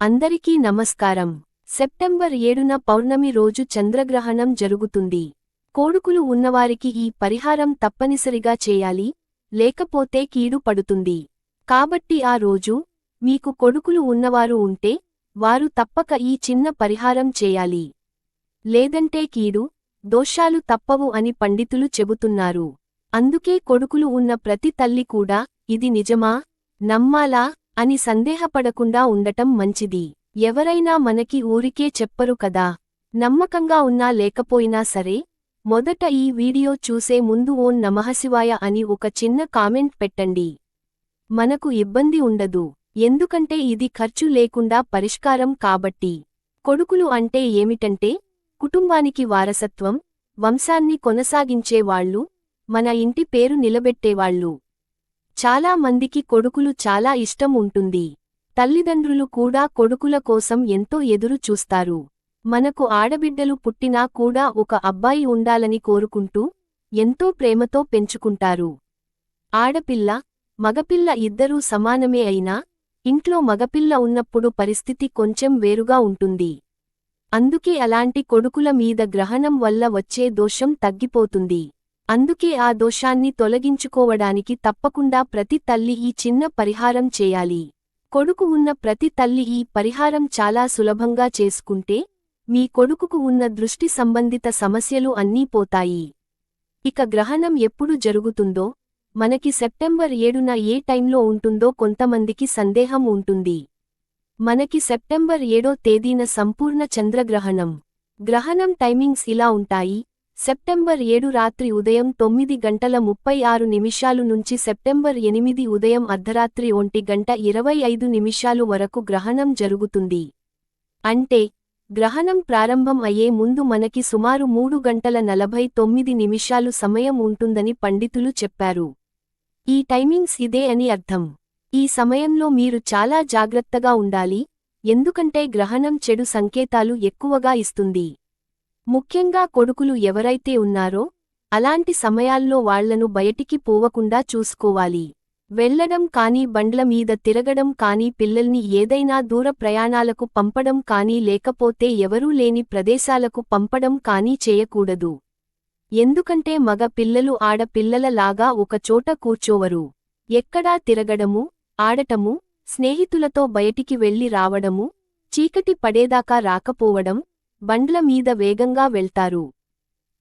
అందరికీ నమస్కారం. సెప్టెంబర్ ఏడున పౌర్ణమి రోజు చంద్రగ్రహణం జరుగుతుంది. కోడుకులు ఉన్నవారికి ఈ పరిహారం తప్పనిసరిగా చేయాలి లేకపోతే కీడు పడుతుంది. కాబట్టి ఆ రోజు మీకు కొడుకులు ఉన్నవారు ఉంటే వారు తప్పక ఈ చిన్న పరిహారం చేయాలి. లేదంటే కీడు దోషాలు తప్పవు అని పండితులు చెబుతున్నారు. అందుకే కొడుకులు ఉన్న ప్రతి తల్లి కూడా ఇది నిజమా? నమ్మాలా? అని సందేహపడకుండా ఉండటం మంచిది. ఎవరైనా మనకి ఊరికే చెప్పరు కదా. నమ్మకంగా ఉన్నా లేకపోయినా సరే మొదట ఈ వీడియో చూసే ముందు ఓం నమఃశివాయ అని ఒక చిన్న కామెంట్ పెట్టండి. మనకు ఇబ్బంది ఉండదు. ఎందుకంటే ఇది ఖర్చు లేకుండా పరిష్కారం కాబట్టి. కొడుకులు అంటే ఏమిటంటే కుటుంబానికి వారసత్వం వంశాన్ని కొనసాగించేవాళ్ళు మన ఇంటి పేరు నిలబెట్టేవాళ్ళు చాలా మందికి కొడుకులు చాలా ఇష్టం ఉంటుంది. తల్లిదండ్రులు కూడా కొడుకుల కోసం ఎంతో ఎదురు చూస్తారు. మనకు ఆడబిడ్డలు పుట్టినా కూడా ఒక అబ్బాయి ఉండాలని కోరుకుంటూ ఎంతో ప్రేమతో పెంచుకుంటారు. ఆడపిల్ల మగపిల్ల ఇద్దరూ సమానమే అయినా ఇంట్లో మగపిల్ల ఉన్నప్పుడు పరిస్థితి కొంచెం వేరుగా ఉంటుంది. అందుకే అలాంటి కొడుకుల మీద గ్రహణం వల్ల వచ్చే దోషం తగ్గిపోతుంది. అందుకే ఆ దోషాన్ని తొలగించుకోవడానికి తప్పకుండా ప్రతి తల్లి ఈ చిన్న పరిహారం చేయాలి. కొడుకు ఉన్న ప్రతి తల్లి ఈ పరిహారం చాలా సులభంగా చేసుకుంటే మీ కొడుకుకు ఉన్న దృష్టి సంబంధిత సమస్యలు అన్నీ పోతాయి. ఇక గ్రహణం ఎప్పుడు జరుగుతుందో మనకి సెప్టెంబర్ ఏడున ఏ టైంలో ఉంటుందో కొంతమందికి సందేహం ఉంటుంది. మనకి సెప్టెంబర్ ఏడో తేదీన సంపూర్ణ చంద్రగ్రహణం. గ్రహణం టైమింగ్స్ ఇలా ఉంటాయి. సెప్టెంబర్ ఏడు రాత్రి ఉదయం తొమ్మిది గంటల ముప్పై ఆరు నిమిషాలు నుంచి సెప్టెంబర్ ఎనిమిది ఉదయం అర్ధరాత్రి ఒంటి గంట ఇరవై ఐదు నిమిషాలు వరకు గ్రహణం జరుగుతుంది. అంటే గ్రహణం ప్రారంభం అయ్యే ముందు మనకి సుమారు మూడు గంటల నలభై తొమ్మిది నిమిషాలు సమయం ఉంటుందని పండితులు చెప్పారు. ఈ టైమింగ్స్ ఇదే అని అర్థం. ఈ సమయంలో మీరు చాలా జాగ్రత్తగా ఉండాలి ఎందుకంటే గ్రహణం చెడు సంకేతాలు ఎక్కువగా ఇస్తుంది. ముఖ్యంగా కొడుకులు ఎవరైతే ఉన్నారో అలాంటి సమయాల్లో వాళ్ళను బయటికి పోవకుండా చూసుకోవాలి. వెళ్ళడం కానీ బండ్ల మీద తిరగడం కానీ పిల్లల్ని ఏదైనా దూర ప్రయాణాలకు పంపడం కానీ లేకపోతే ఎవరూ లేని ప్రదేశాలకు పంపడం కానీ చేయకూడదు. ఎందుకంటే మగ పిల్లలు ఆడపిల్లలలాగా ఒకచోట కూర్చోవరు. ఎక్కడా తిరగడము ఆడటము స్నేహితులతో బయటికి వెళ్ళి రావడము చీకటి పడేదాకా రాకపోవడం బండ్ల మీద వేగంగా వెళ్తారు.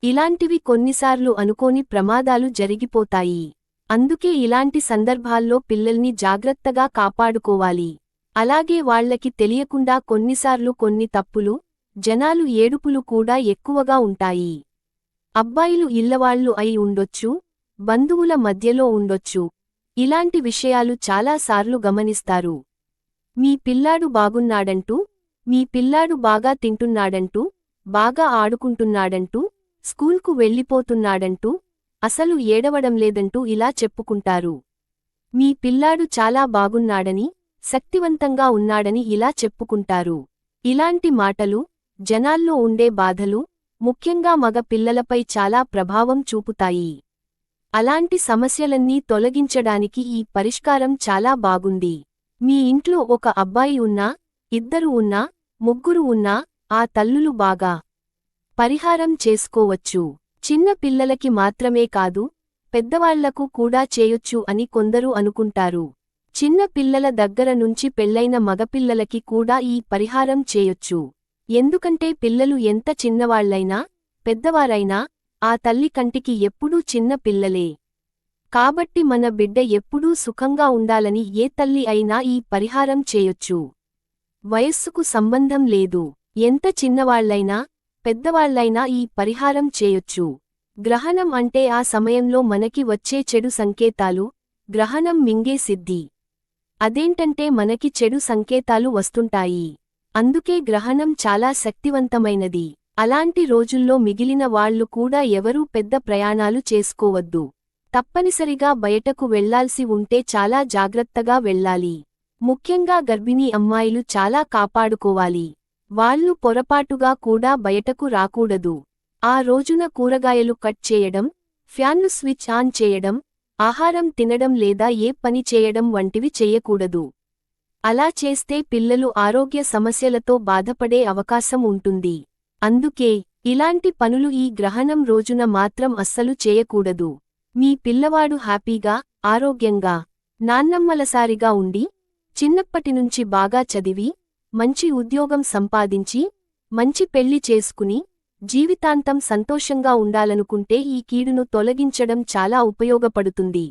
ఇలాంటివి కొన్నిసార్లు అనుకోని ప్రమాదాలు జరిగిపోతాయి. అందుకే ఇలాంటి సందర్భాల్లో పిల్లల్ని జాగ్రత్తగా కాపాడుకోవాలి. అలాగే వాళ్ళకి తెలియకుండా కొన్నిసార్లు కొన్ని తప్పులు జనాలు ఏడుపులు కూడా ఎక్కువగా ఉంటాయి. అబ్బాయిలు ఇళ్ళవాళ్ళు అయి ఉండొచ్చు బంధువుల మధ్యలో ఉండొచ్చు. ఇలాంటి విషయాలు చాలాసార్లు గమనిస్తారు. మీ పిల్లాడు బాగున్నాడంటూ మీ పిల్లాడు బాగా తింటున్నాడంటూ బాగా ఆడుకుంటున్నాడంటూ స్కూల్కు వెళ్ళిపోతున్నాడంటూ అసలు ఏడవడం లేదంటూ ఇలా చెప్పుకుంటారు. మీ పిల్లాడు చాలా బాగున్నాడని శక్తివంతంగా ఉన్నాడని ఇలా చెప్పుకుంటారు. ఇలాంటి మాటలు జనాల్లో ఉండే బాధలు ముఖ్యంగా మగ పిల్లలపై చాలా ప్రభావం చూపుతాయి. అలాంటి సమస్యలన్నీ తొలగించడానికి ఈ పరిష్కారం చాలా బాగుంది. మీ ఇంట్లో ఒక అబ్బాయి ఉన్నా ఇద్దరు ఉన్నా ముగ్గురు ఉన్నా ఆ తల్లులు బాగా పరిహారం చేసుకోవచ్చు. చిన్న పిల్లలకి మాత్రమే కాదు పెద్దవాళ్ళకు కూడా చేయొచ్చు అని కొందరు అనుకుంటారు. చిన్న పిల్లల దగ్గర నుంచి పెళ్ళైన మగపిల్లలకి కూడా ఈ పరిహారం చేయొచ్చు. ఎందుకంటే పిల్లలు ఎంత చిన్నవాళ్ళైనా పెద్దవారైనా ఆ తల్లి కంటికి ఎప్పుడూ చిన్న పిల్లలే. కాబట్టి మన బిడ్డ ఎప్పుడూ సుఖంగా ఉండాలని ఏ తల్లి అయినా ఈ పరిహారం చేయొచ్చు. వయస్సుకు సంబంధం లేదు. ఎంత చిన్నవాళ్ళైనా పెద్దవాళ్ళైనా ఈ పరిహారం చేయొచ్చు. గ్రహణం అంటే ఆ సమయంలో మనకి వచ్చే చెడు సంకేతాలు గ్రహణం మింగే సిద్ధి. అదేంటంటే మనకి చెడు సంకేతాలు వస్తుంటాయి. అందుకే గ్రహణం చాలా శక్తివంతమైనది. అలాంటి రోజుల్లో మిగిలిన వాళ్ళు కూడా ఎవరూ పెద్ద ప్రయాణాలు చేసుకోవద్దు. తప్పనిసరిగా బయటకు వెళ్ళాల్సి ఉంటే చాలా జాగ్రత్తగా వెళ్ళాలి. ముఖ్యంగా గర్భిణీ అమ్మాయిలు చాలా కాపాడుకోవాలి. వాళ్ళు పొరపాటుగా కూడా బయటకు రాకూడదు. ఆ రోజున కూరగాయలు కట్ చేయడం ఫ్యాన్లు స్విచ్ ఆన్ చేయడం ఆహారం తినడం లేదా ఏ పని చేయడం వంటివి చెయ్యకూడదు అలా చేస్తే పిల్లలు ఆరోగ్య సమస్యలతో బాధపడే అవకాశం ఉంటుంది. అందుకే ఇలాంటి పనులు ఈ గ్రహణం రోజున మాత్రం అస్సలు చేయకూడదు. మీ పిల్లవాడు హ్యాపీగా ఆరోగ్యంగా నాన్నమ్మలసారిగా ఉండి చిన్నప్పటినుంచి బాగా చదివి మంచి ఉద్యోగం సంపాదించి మంచి పెళ్ళి చేసుకుని జీవితాంతం సంతోషంగా ఉండాలనుకుంటే ఈ కీడును తొలగించడం చాలా ఉపయోగపడుతుంది.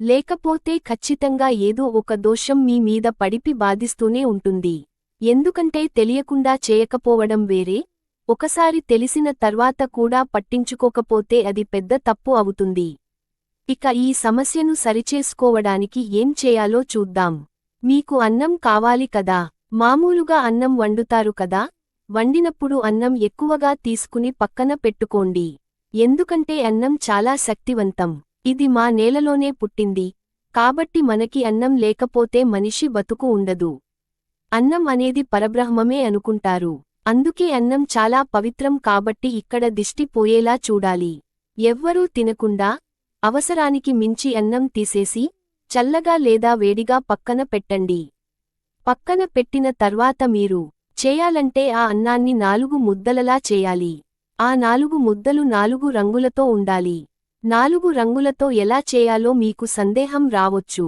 లేకపోతే ఖచ్చితంగా ఏదో ఒక దోషం మీ మీద పడిపి బాధిస్తూనే ఉంటుంది. ఎందుకంటే తెలియకుండా చేయకపోవడం వేరే ఒకసారి తెలిసిన తర్వాత కూడా పట్టించుకోకపోతే అది పెద్ద తప్పు అవుతుంది. ఇక ఈ సమస్యను సరిచేసుకోవడానికి ఏం చేయాలో చూద్దాం. మీకు అన్నం కావాలి కదా మామూలుగా అన్నం వండుతారు కదా వండినప్పుడు అన్నం ఎక్కువగా తీసుకుని పక్కన పెట్టుకోండి. ఎందుకంటే అన్నం చాలా శక్తివంతం. ఇది మా నేలలోనే పుట్టింది. కాబట్టి మనకి అన్నం లేకపోతే మనిషి బతుకు ఉండదు. అన్నం అనేది పరబ్రహ్మమే అనుకుంటారు. అందుకే అన్నం చాలా పవిత్రం కాబట్టి ఇక్కడ దిష్టి పోయేలా చూడాలి. ఎవ్వరూ తినకుండా అవసరానికి మించి అన్నం తీసేసి చల్లగా లేదా వేడిగా పక్కన పెట్టండి. పక్కన పెట్టిన తర్వాత మీరు చేయాలంటే ఆ అన్నాన్ని నాలుగు ముద్దలలా చేయాలి. ఆ నాలుగు ముద్దలు నాలుగు రంగులతో ఉండాలి. నాలుగు రంగులతో ఎలా చేయాలో మీకు సందేహం రావొచ్చు.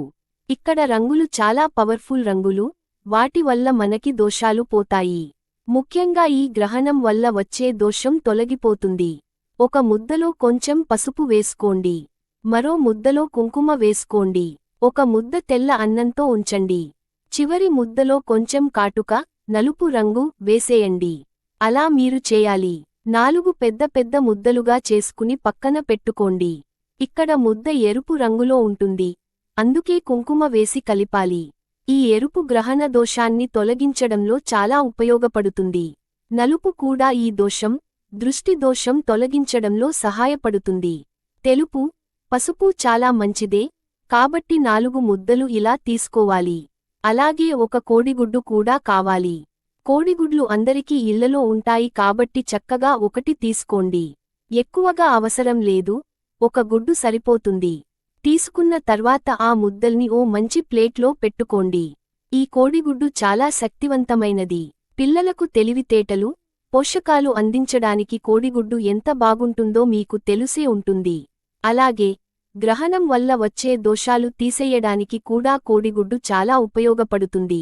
ఇక్కడ రంగులు చాలా పవర్ఫుల్ రంగులు వాటి వల్ల మనకి దోషాలు పోతాయి. ముఖ్యంగా ఈ గ్రహణం వల్ల వచ్చే దోషం తొలగిపోతుంది. ఒక ముద్దలో కొంచెం పసుపు వేసుకోండి. మరో ముద్దలో కుంకుమ వేసుకోండి. ఒక ముద్ద తెల్ల అన్నంతో ఉంచండి. చివరి ముద్దలో కొంచెం కాటుక నలుపు రంగు వేసేయండి. అలా మీరు చేయాలి. నాలుగు పెద్ద పెద్ద ముద్దలుగా చేసుకుని పక్కన పెట్టుకోండి. ఇక్కడ ముద్ద ఎరుపు రంగులో ఉంటుంది. అందుకే కుంకుమ వేసి కలిపాలి. ఈ ఎరుపు గ్రహణ దోషాన్ని తొలగించడంలో చాలా ఉపయోగపడుతుంది. నలుపు కూడా ఈ దోషం దృష్టి దోషం తొలగించడంలో సహాయపడుతుంది. తెలుపు పసుపు చాలా మంచిదే. కాబట్టి నాలుగు ముద్దలు ఇలా తీసుకోవాలి. అలాగే ఒక కోడిగుడ్డు కూడా కావాలి. కోడిగుడ్లు అందరికీ ఇళ్ళలో ఉంటాయి కాబట్టి చక్కగా ఒకటి తీసుకోండి. ఎక్కువగా అవసరం లేదు. ఒక గుడ్డు సరిపోతుంది. తీసుకున్న తర్వాత ఆ ముద్దల్ని ఓ మంచి ప్లేట్లో పెట్టుకోండి. ఈ కోడిగుడ్డు చాలా శక్తివంతమైనది. పిల్లలకు తెలివితేటలు పోషకాలు అందించడానికి కోడిగుడ్డు ఎంత బాగుంటుందో మీకు తెలిసే ఉంటుంది. అలాగే గ్రహణం వల్ల వచ్చే దోషాలు తీసేయడానికి కూడా కోడిగుడ్డు చాలా ఉపయోగపడుతుంది.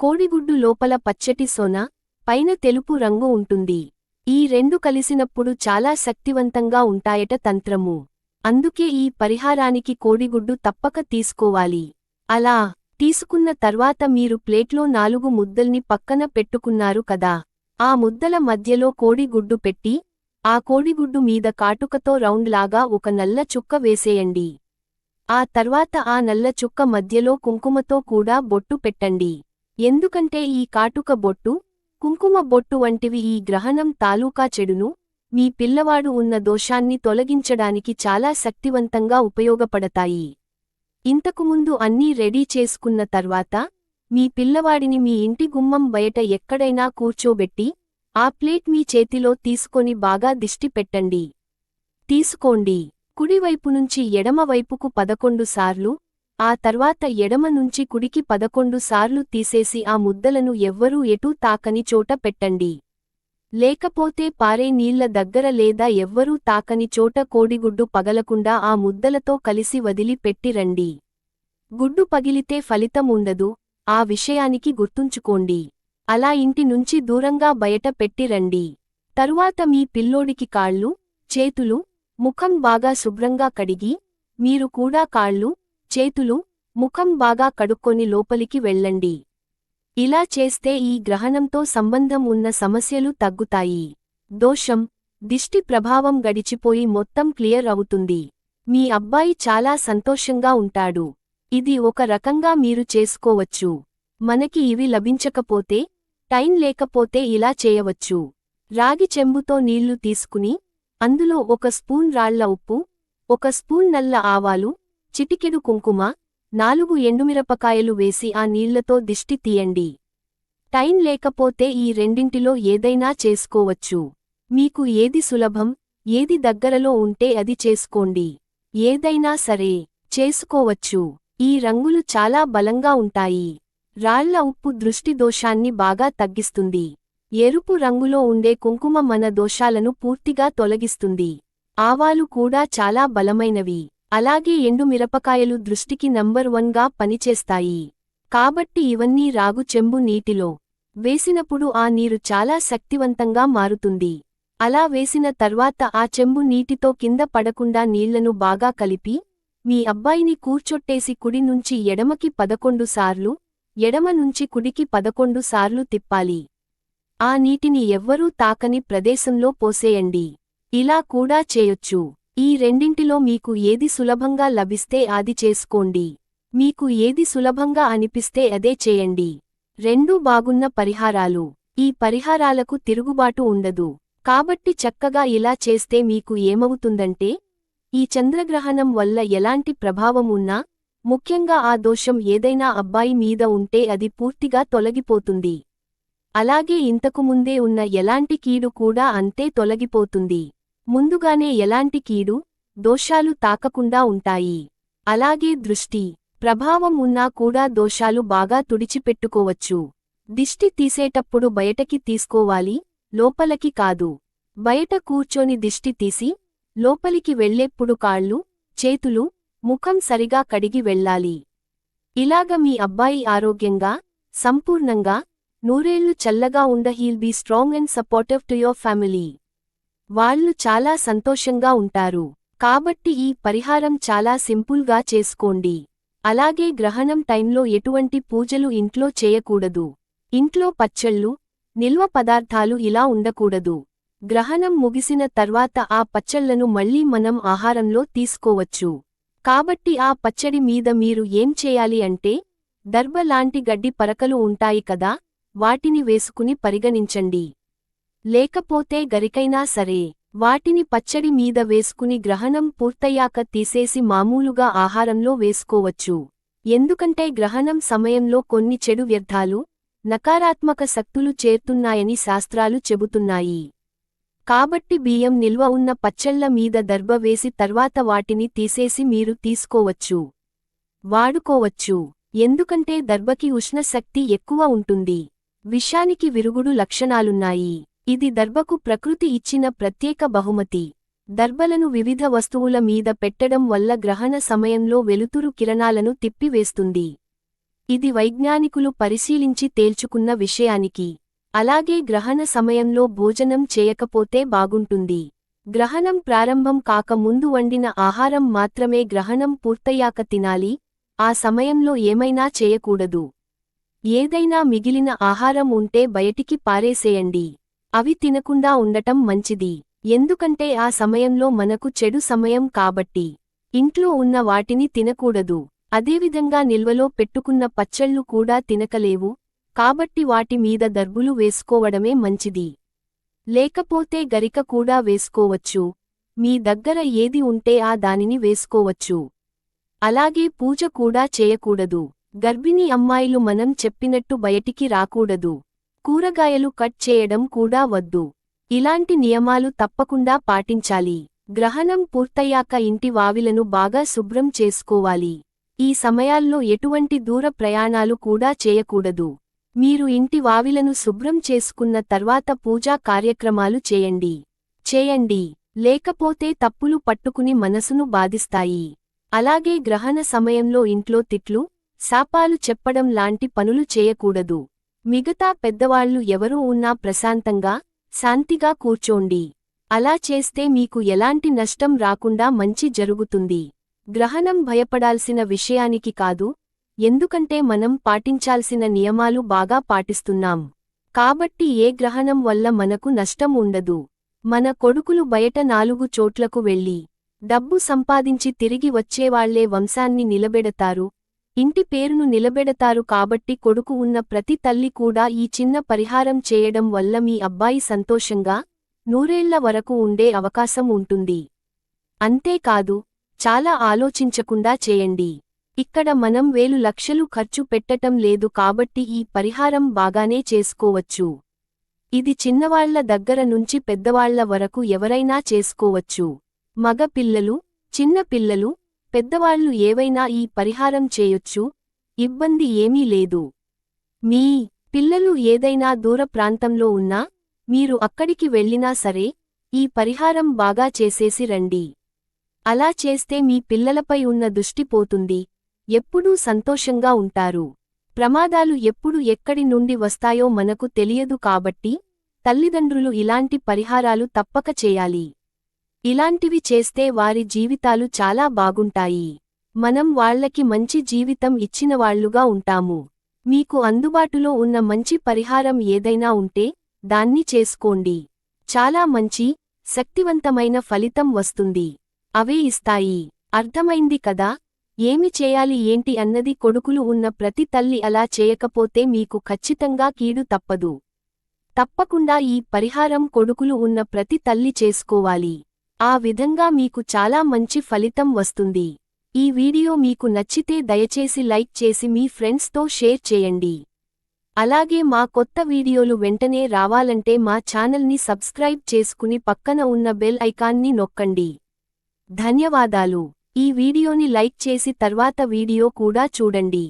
కోడిగుడ్డు లోపల పచ్చటి సోన పైన తెలుపు రంగు ఉంటుంది. ఈ రెండు కలిసినప్పుడు చాలా శక్తివంతంగా ఉంటాయట తంత్రము. అందుకే ఈ పరిహారానికి కోడిగుడ్డు తప్పక తీసుకోవాలి. అలా తీసుకున్న తర్వాత మీరు ప్లేట్లో నాలుగు ముద్దల్ని పక్కన పెట్టుకున్నారు కదా. ఆ ముద్దల మధ్యలో కోడిగుడ్డు పెట్టి ఆ కోడిగుడ్డు మీద కాటుకతో రౌండ్లాగా ఒక నల్ల చుక్క వేసేయండి. ఆ తర్వాత ఆ నల్ల చుక్క మధ్యలో కుంకుమతో కూడా బొట్టు పెట్టండి. ఎందుకంటే ఈ కాటుక బొట్టు కుంకుమ బొట్టు వంటివి ఈ గ్రహణం తాలూకా చెడును మీ పిల్లవాడు ఉన్న దోషాన్ని తొలగించడానికి చాలా శక్తివంతంగా ఉపయోగపడతాయి. ఇంతకుముందు అన్నీ రెడీ చేసుకున్న తర్వాత మీ పిల్లవాడిని మీ ఇంటి గుమ్మం బయట ఎక్కడైనా కూర్చోబెట్టి ఆ ప్లేట్ మీ చేతిలో తీసుకొని బాగా దిష్టి పెట్టండి. తీసుకోండి. కుడివైపు నుంచి ఎడమవైపుకు పదకొండు సార్లు ఆ తర్వాత ఎడమ నుంచి కుడికి పదకొండు సార్లు తీసేసి ఆ ముద్దలను ఎవ్వరూ ఎటూ తాకని చోట పెట్టండి. లేకపోతే పారే నీళ్ళ దగ్గర లేదా ఎవ్వరూ తాకని చోట కోడిగుడ్డు పగలకుండా ఆ ముద్దలతో కలిసి వదిలి పెట్టిరండి గుడ్డు పగిలితే ఫలితం ఉండదు ఆ విషయానికి గుర్తుంచుకోండి. అలా ఇంటి నుంచి దూరంగా బయట పెట్టిరండి తరువాత మీ పిల్లోడికి కాళ్ళు చేతులు ముఖం బాగా శుభ్రంగా కడిగి మీరు కూడా కాళ్ళు చేతులు ముఖం బాగా కడుక్కొని లోపలికి వెళ్ళండి. ఇలా చేస్తే ఈ గ్రహణంతో సంబంధం ఉన్న సమస్యలు తగ్గుతాయి. దోషం దిష్టి ప్రభావం గడిచిపోయి మొత్తం క్లియర్ అవుతుంది. మీ అబ్బాయి చాలా సంతోషంగా ఉంటాడు. ఇది ఒక రకంగా మీరు చేసుకోవచ్చు. మనకి ఇవి లభించకపోతే టైం లేకపోతే ఇలా చేయవచ్చు. రాగి చెంబుతో నీళ్ళు తీసుకుని అందులో ఒక స్పూన్ రాళ్ళ ఉప్పు ఒక స్పూన్ నల్ల ఆవాలు చిటికెడు కుంకుమ నాలుగు ఎండుమిరపకాయలు వేసి ఆ నీళ్ళతో దిష్టి తీయండి. టైం లేకపోతే ఈ రెండింటిలో ఏదైనా చేసుకోవచ్చు. మీకు ఏది సులభం ఏది దగ్గరలో ఉంటే అది చేసుకోండి. ఏదైనా సరే చేసుకోవచ్చు. ఈ రంగులు చాలా బలంగా ఉంటాయి. రాళ్ళ ఉప్పు దృష్టి దోషాన్ని బాగా తగ్గిస్తుంది. ఎరుపు రంగులో ఉండే కుంకుమ మన దోషాలను పూర్తిగా తొలగిస్తుంది. ఆవాలు కూడా చాలా బలమైనవి. అలాగే ఎండుమిరపకాయలు దృష్టికి నంబర్ వన్గా పనిచేస్తాయి. కాబట్టి ఇవన్నీ రాగు చెంబు నీటిలో. వేసినప్పుడు ఆ నీరు చాలా శక్తివంతంగా మారుతుంది. అలా వేసిన తర్వాత ఆ చెంబు నీటితో కింద పడకుండా నీళ్ళను బాగా కలిపి మీ అబ్బాయిని కూర్చొట్టేసి కుడి నుంచి ఎడమకి పదకొండు సార్లు ఎడమ నుంచి కుడికి పదకొండు సార్లు తిప్పాలి. ఆ నీటిని ఎవ్వరూ తాకని ప్రదేశంలో పోసేయండి. ఇలా కూడా చేయొచ్చు. ఈ రెండింటిలో మీకు ఏది సులభంగా లభిస్తే అది చేసుకోండి. మీకు ఏది సులభంగా అనిపిస్తే అదే చేయండి. రెండూ బాగున్న పరిహారాలు. ఈ పరిహారాలకు తిరుగుబాటు ఉండదు. కాబట్టి చక్కగా ఇలా చేస్తే మీకు ఏమవుతుందంటే ఈ చంద్రగ్రహణం వల్ల ఎలాంటి ప్రభావం ఉన్నా ముఖ్యంగా ఆ దోషం ఏదైనా అబ్బాయి మీద ఉంటే అది పూర్తిగా తొలగిపోతుంది. అలాగే ఇంతకు ముందే ఉన్న ఎలాంటి కీడు కూడా అంతే తొలగిపోతుంది. ముందుగానే ఎలాంటి కీడు? దోషాలు తాకకుండా ఉంటాయి. అలాగే దృష్టి. ప్రభావం ఉన్నా కూడా దోషాలు బాగా తుడిచిపెట్టుకోవచ్చు. దిష్టి తీసేటప్పుడు బయటకి తీసుకోవాలి లోపలకి కాదు. బయట కూర్చొని దిష్టి తీసి లోపలికి వెళ్ళేప్పుడు కాళ్ళు చేతులు ముఖం సరిగా కడిగి వెళ్ళాలి. ఇలాగ మీ అబ్బాయి ఆరోగ్యంగా సంపూర్ణంగా నూరేళ్ళు చల్లగా ఉండ heal be strong and supportive to your family వాళ్ళు చాలా సంతోషంగా ఉంటారు. కాబట్టి ఈ పరిహారం చాలా సింపుల్గా చేసుకోండి. అలాగే గ్రహణం టైంలో ఎటువంటి పూజలు ఇంట్లో చేయకూడదు. ఇంట్లో పచ్చళ్ళు నిల్వ పదార్థాలు ఇలా ఉండకూడదు. గ్రహణం ముగిసిన తర్వాత ఆ పచ్చళ్ళను మళ్ళీ మనం ఆహారంలో తీసుకోవచ్చు. కాబట్టి ఆ పచ్చడి మీద మీరు ఏం చేయాలి అంటే దర్భ లాంటి గడ్డి పరకలు ఉంటాయి కదా వాటిని వేసుకుని పరిగణించండి. లేకపోతే గరికైనా సరే వాటిని పచ్చడి మీద వేసుకుని గ్రహణం పూర్తయ్యాక తీసేసి మామూలుగా ఆహారంలో వేసుకోవచ్చు. ఎందుకంటే గ్రహణం సమయంలో కొన్ని చెడు వ్యర్థాలు నకారాత్మక శక్తులు చేరుతున్నాయని శాస్త్రాలు చెబుతున్నాయి. కాబట్టి బియ్యం నిల్వ ఉన్న పచ్చళ్ళ మీద దర్భ వేసి తర్వాత వాటిని తీసేసి మీరు తీసుకోవచ్చు. వాడుకోవచ్చు. ఎందుకంటే దర్భకి ఉష్ణశక్తి ఎక్కువ ఉంటుంది. విషానికి విరుగుడు లక్షణాలున్నాయి. ఇది దర్భకు ప్రకృతి ఇచ్చిన ప్రత్యేక బహుమతి. దర్భలను వివిధ వస్తువుల మీద పెట్టడం వల్ల గ్రహణ సమయంలో వెలుతురు కిరణాలను తిప్పివేస్తుంది. ఇది వైజ్ఞానికులు పరిశీలించి తేల్చుకున్న విషయానికి అలాగే గ్రహణ సమయంలో భోజనం చేయకపోతే బాగుంటుంది. గ్రహణం ప్రారంభం కాక ముందు వండిన ఆహారం మాత్రమే గ్రహణం పూర్తయ్యాక తినాలి ఆ సమయంలో ఏమైనా చేయకూడదు. ఏదైనా మిగిలిన ఆహారం ఉంటే బయటికి పారేసేయండి. అవి తినకుండా ఉండటం మంచిది. ఎందుకంటే ఆ సమయంలో మనకు చెడు సమయం కాబట్టి. ఇంట్లో ఉన్న వాటిని తినకూడదు. అదేవిధంగా నిల్వలో పెట్టుకున్న పచ్చళ్ళు కూడా తినకలేవు. కాబట్టి వాటి మీద దర్బులు వేసుకోవడమే మంచిది. లేకపోతే గరిక కూడా వేసుకోవచ్చు. మీ దగ్గర ఏది ఉంటే ఆ దానిని వేసుకోవచ్చు. అలాగే పూజ కూడా చేయకూడదు. గర్భిణీ అమ్మాయిలు మనం చెప్పినట్టు బయటికి రాకూడదు. కూరగాయలు కట్ చేయడం కూడా వద్దు. ఇలాంటి నియమాలు తప్పకుండా పాటించాలి. గ్రహణం పూర్తయ్యాక ఇంటి వావిలను బాగా శుభ్రం చేసుకోవాలి. ఈ సమయాల్లో ఎటువంటి దూర ప్రయాణాలు కూడా చేయకూడదు. మీరు ఇంటి వావిలను శుభ్రం చేసుకున్న తర్వాత పూజా కార్యక్రమాలు చేయండి. చేయండి. లేకపోతే తప్పులు పట్టుకుని మనసును బాధిస్తాయి. అలాగే గ్రహణ సమయంలో ఇంట్లో తిట్లు శాపాలు చెప్పడం లాంటి పనులు చేయకూడదు. మిగతా పెద్దవాళ్ళు ఎవరూ ఉన్నా ప్రశాంతంగా శాంతిగా కూర్చోండి. అలా చేస్తే మీకు ఎలాంటి నష్టం రాకుండా మంచి జరుగుతుంది. గ్రహణం భయపడాల్సిన విషయానికి కాదు ఎందుకంటే మనం పాటించాల్సిన నియమాలు బాగా పాటిస్తున్నాం. కాబట్టి ఏ గ్రహణం వల్ల మనకు నష్టం ఉండదు. మన కొడుకులు బయట నాలుగు చోట్లకు వెళ్ళి డబ్బు సంపాదించి తిరిగి వచ్చేవాళ్ళే వంశాన్ని నిలబెడతారు. ఇంటి పేరును నిలబెడతారు కాబట్టి కొడుకు ఉన్న ప్రతి తల్లి కూడా ఈ చిన్న పరిహారం చేయడం వల్ల మీ అబ్బాయి సంతోషంగా నూరేళ్ళ వరకు ఉండే అవకాశం ఉంటుంది. అంతేకాదు చాలా ఆలోచించకుండా చేయండి. ఇక్కడ మనం వేలు లక్షలు ఖర్చు పెట్టటం లేదు కాబట్టి ఈ పరిహారం బాగానే చేసుకోవచ్చు. ఇది చిన్నవాళ్ళ దగ్గర నుంచి పెద్దవాళ్ళ వరకు ఎవరైనా చేసుకోవచ్చు. మగ పిల్లలు చిన్న పిల్లలు పెద్దవాళ్ళు ఏవైనా ఈ పరిహారం చేయొచ్చు. ఇబ్బంది ఏమీ లేదు. మీ పిల్లలు ఏదైనా దూర ప్రాంతంలో ఉన్నా మీరు అక్కడికి వెళ్ళినా సరే ఈ పరిహారం బాగా చేసేసి రండి. అలా చేస్తే మీ పిల్లలపై ఉన్న దృష్టి పోతుంది. ఎప్పుడూ సంతోషంగా ఉంటారు. ప్రమాదాలు ఎప్పుడు ఎక్కడి నుండి వస్తాయో మనకు తెలియదు కాబట్టి తల్లిదండ్రులు ఇలాంటి పరిహారాలు తప్పక చేయాలి. ఇలాంటివి చేస్తే వారి జీవితాలు చాలా బాగుంటాయి. మనం వాళ్ళకి మంచి జీవితం ఇచ్చినవాళ్ళుగా ఉంటాము. మీకు అందుబాటులో ఉన్న మంచి పరిహారం ఏదైనా ఉంటే దాన్ని చేసుకోండి. చాలా మంచి శక్తివంతమైన ఫలితం వస్తుంది. అవే ఇస్తాయి. అర్థమైంది కదా? ఏమి చేయాలి ఏంటి అన్నది కొడుకులు ఉన్న ప్రతి తల్లి అలా చేయకపోతే మీకు ఖచ్చితంగా కీడు తప్పదు. తప్పకుండా ఈ పరిహారం కొడుకులు ఉన్న ప్రతి తల్లి చేసుకోవాలి. ఆ విధంగా మీకు చాలా మంచి ఫలితం వస్తుంది. ఈ వీడియో మీకు నచ్చితే దయచేసి లైక్ చేసి మీ ఫ్రెండ్స్తో షేర్ చేయండి. అలాగే మా కొత్త వీడియోలు వెంటనే రావాలంటే మా ఛానల్ని సబ్స్క్రైబ్ చేసుకుని పక్కన ఉన్న బెల్ ఐకాన్ని నొక్కండి. ధన్యవాదాలు. ఈ వీడియోని లైక్ చేసి తర్వాత వీడియో కూడా చూడండి.